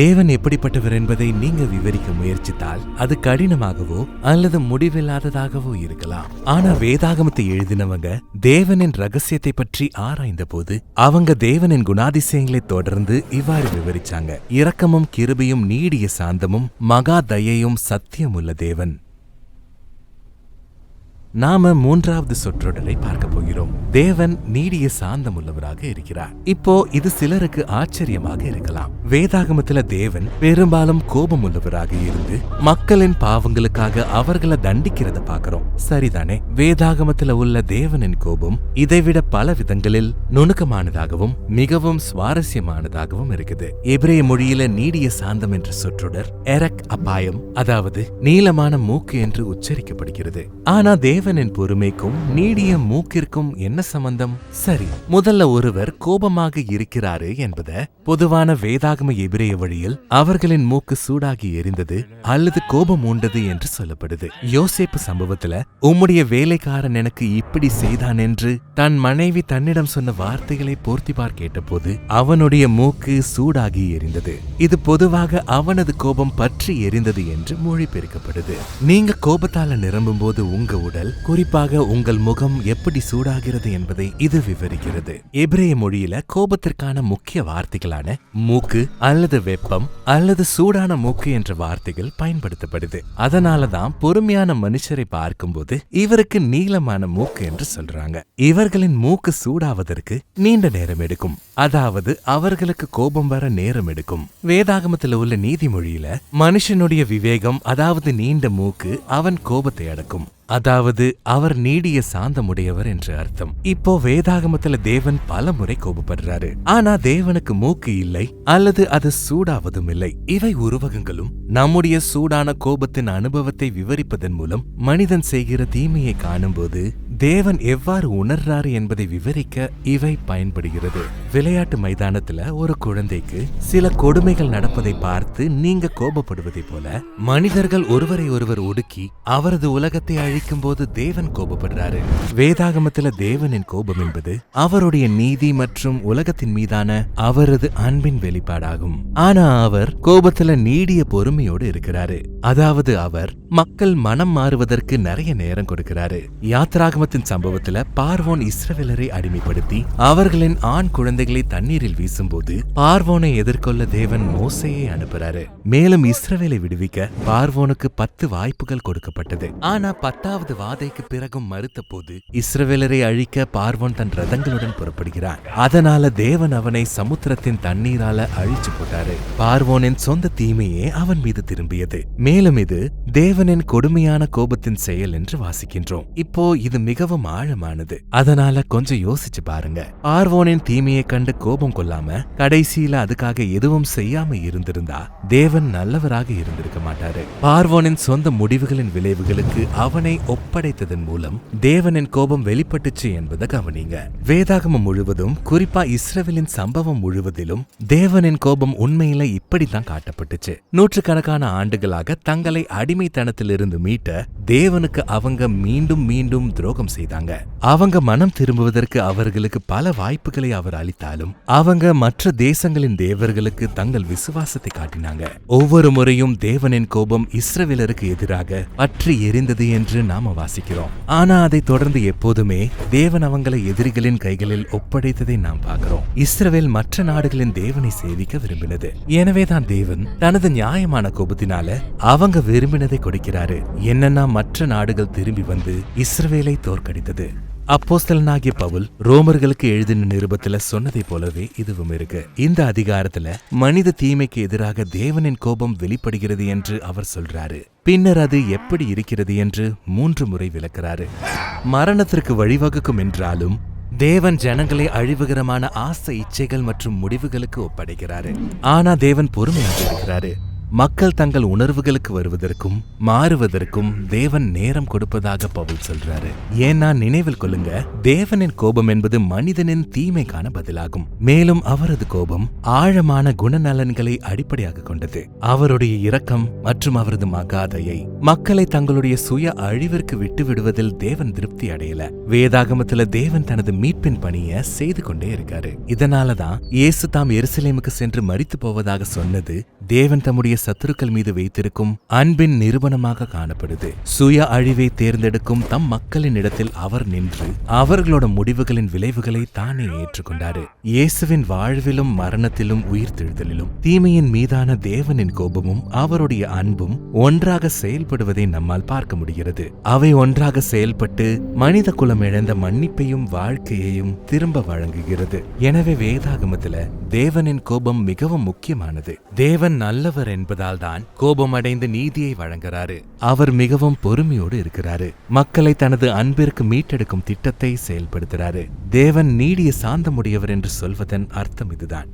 தேவன் எப்படிப்பட்டவர் என்பதை நீங்க விவரிக்க முயற்சித்தால் அது கடினமாகவோ அல்லது முடிவில்லாததாகவோ இருக்கலாம். ஆனா வேதாகமத்தை எழுதினவங்க தேவனின் ரகசியத்தை பற்றி ஆராய்ந்த போது அவங்க தேவனின் குணாதிசயங்களை தொடர்ந்து இவ்வாறு விவரிச்சாங்க. இரக்கமும் கிருபையும் நீடிய சாந்தமும் மகா தயையும் சத்தியமுள்ள தேவன். நாம மூன்றாவது சொற்றொடரை பார்க்க போகிறோம். தேவன் நீடிய சாந்தம் உள்ளவராக இருக்கிறார். இப்போ இது சிலருக்கு ஆச்சரியமாக இருக்கலாம். வேதாகமத்துல தேவன் பெரும்பாலும் கோபம் உள்ளவராக இருந்து மக்களின் பாவங்களுக்காக அவர்களை தண்டிக்கிறத பாக்குறோம் சரிதானே? வேதாகமத்துல உள்ள தேவனின் கோபம் இதைவிட பல விதங்களில் நுணுக்கமானதாகவும் மிகவும் சுவாரஸ்யமானதாகவும் இருக்குது. எபிரேய மொழியில நீடிய சாந்தம் என்ற சொற்றொடர் எரக் அபாயம் அதாவது நீளமான மூக்கு என்று உச்சரிக்கப்படுகிறது. ஆனா தேவனின் பொறுமைக்கும் நீடிய மூக்கிற்கும் என்ன சம்பந்தம்? சரி முதல்ல ஒருவர் கோபமாக இருக்கிறாரு என்பத பொதுவான வேதாகம எபிரேய வழியில் அவர்களின் மூக்கு சூடாகி எரிந்தது அல்லது கோபம் உண்டது என்று சொல்லப்படுது. யோசேப்பு சம்பவத்துல உம்முடைய வேலைக்காரன் எனக்கு இப்படி செய்தான் என்று தன் மனைவி தன்னிடம் சொன்ன வார்த்தைகளை போர்த்திபார் கேட்டபோது அவனுடைய மூக்கு சூடாகி எரிந்தது. இது பொதுவாக அவனது கோபம் பற்றி எரிந்தது என்று மொழிபெயர்க்கப்படுது. நீங்க கோபத்தால நிரம்பும் போது உங்க உடல் குறிப்பாக உங்கள் முகம் எப்படி சூடாகிறது என்பதை இது விவரிக்கிறது. எபிரேய மொழியில கோபத்திற்கான முக்கிய வார்த்தைகளான மூக்கு அல்லது வெப்பம் அல்லது சூடான மூக்கு என்ற வார்த்தைகள் பயன்படுத்தப்படுது. அதனாலதான் பொறுமையான மனுஷரை பார்க்கும்போது இவருக்கு நீளமான மூக்கு என்று சொல்றாங்க. இவர்களின் மூக்கு சூடாவதற்கு நீண்ட நேரம் எடுக்கும். அதாவது அவர்களுக்கு கோபம் வர நேரம் எடுக்கும். வேதாகமத்தில் உள்ள நீதிமொழியில மனுஷனுடைய விவேகம் அதாவது நீண்ட மூக்கு அவன் கோபத்தை அடக்கும். அதாவது அவர் நீடிய சாந்தமுடையவர் என்று அர்த்தம். இப்போ வேதாகமத்துல தேவன் பல முறை கோபப்படுறாரு. ஆனா தேவனுக்கு மூக்கு இல்லை அல்லது அது சூடாவதும் இல்லை. இவை உருவகங்களும் நம்முடைய சூடான கோபத்தின் அனுபவத்தை விவரிப்பதன் மூலம் மனிதன் செய்கிற தீமையை காணும்போது தேவன் எவ்வாறு உணர்றாரு என்பதை விவரிக்க இவை பயன்படுகிறது. விளையாட்டு மைதானத்துல ஒரு குழந்தைக்கு சில கொடுமைகள் நடப்பதை பார்த்து நீங்க கோபப்படுவதை போல மனிதர்கள் ஒருவரை ஒருவர் ஒடுக்கி அவரது உலகத்தை அழிக்கும் போது தேவன் கோபப்படுறாரு. வேதாகமத்துல தேவனின் கோபம் என்பது அவருடைய நீதி மற்றும் உலகத்தின் மீதான அவரது அன்பின் வெளிப்பாடாகும். ஆனா அவர் கோபத்துல நீடிய பொறுமையோடு இருக்கிறாரு. அதாவது அவர் மக்கள் மனம் மாறுவதற்கு நிறைய நேரம் கொடுக்கிறாரு. யாத்ராகமத்தின் சம்பவத்துல பார்வோன் இஸ்ரவேலரை அடிமைப்படுத்தி அவர்களின் ஆண் குழந்தைகளை தண்ணீரில் வீசும்போது பார்வோனை எதிர்கொள்ள தேவன் மோசையை அனுப்புறாரு. மேலும் இஸ்ரவேலை விடுவிக்க பார்வோனுக்கு பத்து வாய்ப்புகள் கொடுக்கப்பட்டது. ஆனா பத்தாவது வாதைக்கு பிறகும் மறுத்த போது இஸ்ரவேலரை அழிக்க பார்வோன் தன் ரதங்களுடன் புறப்படுகிறான். அதனால தேவன் அவனை சமுத்திரத்தின் தண்ணீரால அழிச்சு போட்டாரு. பார்வோனின் சொந்த தீமையே அவன் மீது திரும்பியது. மேலும் இது தேவனின் கொடுமையான கோபத்தின் செயல் என்று வாசிக்கின்றோம். இப்போ இது மிக மிகவும் ஆழமானது. அதனால கொஞ்சம் யோசிச்சு பாருங்க. பார்வோனின் தீமையை கண்டு கோபம் கொள்ளாம கடைசியில அதுக்காக எதுவும் செய்யாம இருந்திருந்தா தேவன் நல்லவராக இருந்திருக்க மாட்டாரு. பார்வோனின் சொந்த முடிவுகளின் விளைவுகளுக்கு அவனை ஒப்படைத்ததன் மூலம் தேவனின் கோபம் வெளிப்பட்டுச்சு என்பதை கவனிங்க. வேதாகமம் முழுவதும் குறிப்பா இஸ்ரவேலின் சம்பவம் முழுவதிலும் தேவனின் கோபம் உண்மையில இப்படித்தான் காட்டப்பட்டுச்சு. நூற்றுக்கணக்கான ஆண்டுகளாக தங்களை அடிமைத்தனத்திலிருந்து மீட்ட தேவனுக்கு அவங்க மீண்டும் மீண்டும் துரோகம் செய்தாங்க. அவங்க மனம் திரும்புவதற்கு அவர்களுக்கு பல வாய்ப்புகளை அவர் அளித்தாலும் அவங்க மற்ற தேசங்களின் தேவர்களுக்கு தங்கள் விசுவாசத்தை காட்டினாங்க. ஒவ்வொரு முறையும் தேவனின் கோபம் இஸ்ரவேலருக்கு எதிராக பற்றி எரிந்தது என்று நாம வாசிக்கிறோம். ஆனா அதை தொடர்ந்து எப்போதுமே தேவன் அவங்களை எதிரிகளின் கைகளில் ஒப்படைத்ததை நாம் பார்க்கிறோம். இஸ்ரவேல் மற்ற நாடுகளின் தேவனை சேவிக்க விரும்பினது. எனவேதான் தேவன் தனது நியாயமான கோபத்தினால அவங்க விரும்பினதை கொடுக்கிறாரு. என்னன்னா மற்ற நாடுகள் திரும்பி வந்து இஸ்ரவேலை தோற்கடித்தது அப்போஸ்தலனாகிய பவுல் ரோமர்களுக்கு எழுதின நிருபத்துல சொன்னதை போலவே இதுவும் இருக்கு. இந்த அதிகாரத்துல மனித தீமைக்கு எதிராக தேவனின் கோபம் வெளிப்படுகிறது என்று அவர் சொல்றாரு. பின்னர் அது எப்படி இருக்கிறது என்று மூன்று முறை விளக்குறாரு. மரணத்திற்கு வழிவகுக்கும் என்றாலும் தேவன் ஜனங்களை அழிவுகரமான ஆசை இச்சைகள் மற்றும் முடிவுகளுக்கு ஒப்படைக்கிறாரு. ஆனா தேவன் பொறுமையாக இருக்கிறாரு. மக்கள் தங்கள் உணர்வுகளுக்கு வருவதற்கும் மாறுவதற்கும் தேவன் நேரம் கொடுப்பதாக பவுல் சொல்றாரு. ஏன்னா நினைவில் கொள்ளுங்க தேவனின் கோபம் என்பது மனிதனின் தீமைக்கான பதிலாகும். மேலும் அவரது கோபம் ஆழமான குணநலன்களை அடிப்படையாக கொண்டது. அவருடைய இரக்கம் மற்றும் அவரது மகாதையை மக்களை தங்களுடைய சுய அழிவிற்கு விட்டு விடுவதில் தேவன் திருப்தி அடையல. வேதாகமத்துல தேவன் தனது மீட்பின் பணியை செய்து கொண்டே இருக்காரு. இதனாலதான் இயேசு தாம் எருசலேமுக்கு சென்று மறித்து போவதாக சொன்னது தேவன் தம்முடைய சத்துருக்கள் மீது வைத்திருக்கும் அன்பின் நிறுவனமாக காணப்படுது. சுய அழிவை தேர்ந்தெடுக்கும் தம் மக்களின் இடத்தில் அவர் நின்று அவர்களோட முடிவுகளின் விளைவுகளை தானே ஏற்றுக்கொண்டாரு. இயேசுவின் வாழ்விலும் மரணத்திலும் உயிர்த்தெழுதலிலும் தீமையின் மீதான தேவனின் கோபமும் அவருடைய அன்பும் ஒன்றாக செயல்படுவதை நம்மால் பார்க்க முடிகிறது. அவை ஒன்றாக செயல்பட்டு மனித குலம் இழந்த மன்னிப்பையும் வாழ்க்கையையும் திரும்ப வழங்குகிறது. எனவே வேதாகமத்துல தேவனின் கோபம் மிகவும் முக்கியமானது. தேவன் நல்லவர் என்பதால் தான் கோபமடைந்து நீதியை வழங்குறாரு. அவர் மிகவும் பொறுமையோடு இருக்கிறாரு. மக்களை தனது அன்பிற்கு மீட்டெடுக்கும் திட்டத்தை செயல்படுத்துறாரு. தேவன் நீடிய சாந்தமுடையவர் என்று சொல்வதன் அர்த்தம் இதுதான்.